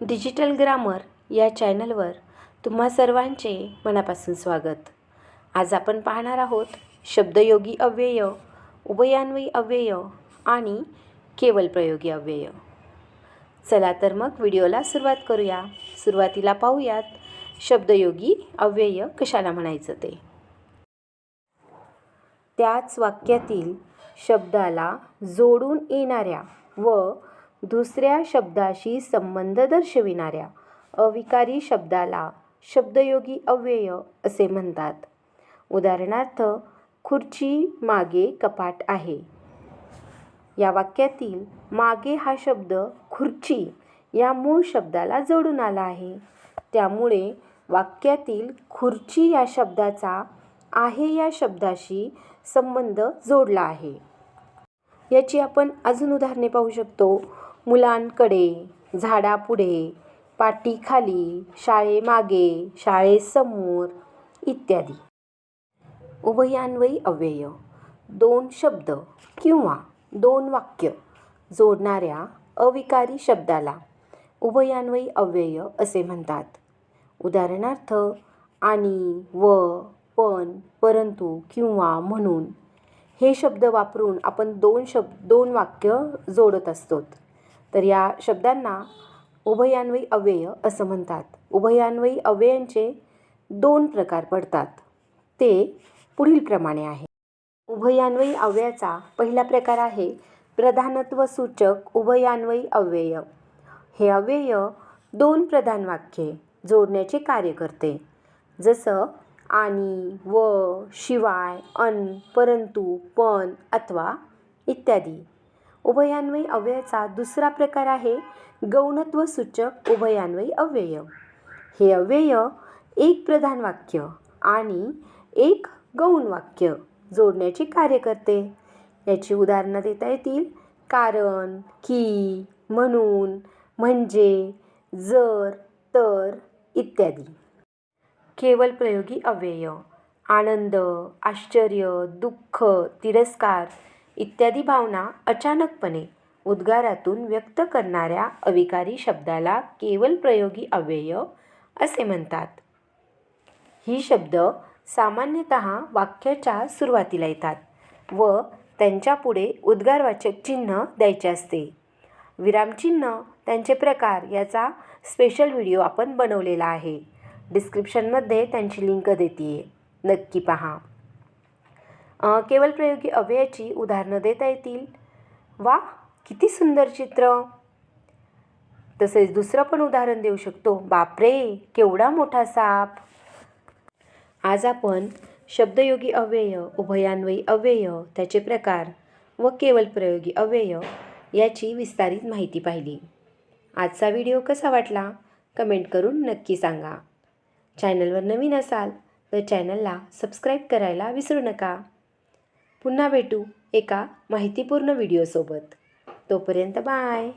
Digital grammar या चॅनलवर तुम्हा सर्वांचे मनापासून स्वागत. आज आपण पाहणार आहोत शब्दयोगी अव्यय उभयान्वयी अव्यय आणि केवल प्रयोगी अव्यय. चला तर मग व्हिडिओला सुरुवात करूया. सुरुवातीला पाहूयात शब्दयोगी अव्यय कशाला म्हणायचं ते. त्याच वाक्यातील शब्दाला जोडून येणाऱ्या व दुसऱ्या शब्दाशी संबंध दर्शविणाऱ्या अविकारी शब्दाला शब्दयोगी अव्यय असे म्हणतात. उदाहरणार्थ खुर्ची मागे कपाट आहे. या वाक्यातील मागे हा शब्द खुर्ची या मूळ शब्दाला जोडून आला आहे. त्यामुळे वाक्यातील खुर्ची या शब्दाचा आहे या शब्दाशी संबंध जोडला आहे. याची आपण अजून उदाहरणे पाहू शकतो. मुलांकडे झाडापुढे पाटीखाली शाळेमागे शाळेसमोर इत्यादी. उभयान्वयी अव्यय दोन शब्द किंवा दोन वाक्य जोडणाऱ्या अविकारी शब्दाला उभयान्वयी अव्यय असे म्हणतात. उदाहरणार्थ आणि व पण परंतु किंवा म्हणून हे शब्द वापरून आपण दोन शब्द दोन वाक्य जोडत असतो तर या शब्दांना उभयान्वयी अव्यय असं म्हणतात. उभयान्वयी अव्ययांचे दोन प्रकार पडतात. ते पुढीलप्रमाणे आहे. उभयान्वयी अव्ययाचा पहिला प्रकार आहे प्रधानत्व सूचक उभयान्वयी अव्यय. हे अव्यय दोन प्रधान वाक्ये जोडण्याचे कार्य करते. जसं आणि व शिवाय अन परंतु पण अथवा इत्यादी. उभयान्वयी अव्ययाचा दुसरा प्रकार आहे गौणत्व सूचक उभयान्वयी अव्यय. हे अव्यय एक प्रधान वाक्य आणि एक गौण वाक्य जोडण्याचे कार्य करते. याची उदाहरणं देता येतील. कारण की म्हणून म्हणजे जर तर इत्यादी. केवल प्रयोगी अव्यय. आनंद आश्चर्य दुःख तिरस्कार इत्यादी भावना अचानकपणे उद्गारातून व्यक्त करणाऱ्या अविकारी शब्दाला केवल प्रयोगी अव्यय असे म्हणतात. ही शब्द सामान्यतः वाक्याच्या सुरुवातीला येतात व त्यांच्यापुढे उद्गारवाचक चिन्ह द्यायचे असते. विरामचिन्ह त्यांचे प्रकार याचा स्पेशल व्हिडिओ आपण बनवलेला आहे. डिस्क्रिप्शनमध्ये त्यांची लिंक देते आहे नक्की पहा. केवळ प्रयोगी अव्ययाची उदाहरणं देता येतील. वा किती सुंदर चित्र! तसेच दुसरं पण उदाहरण देऊ शकतो. बापरे केवढा मोठा साप! आज आपण शब्दयोगी अव्यय उभयान्वयी अव्यय त्याचे प्रकार व केवळ प्रयोगी अव्यय याची विस्तारित माहिती पाहिली. आजचा व्हिडिओ कसा वाटला? कमेंट करून नक्की सांगा. चॅनलवर नवीन असाल तर चॅनलला सबस्क्राईब करायला विसरू नका. पुन्हा भेटू एका माहितीपूर्ण व्हिडिओसोबत. तोपर्यंत बाय.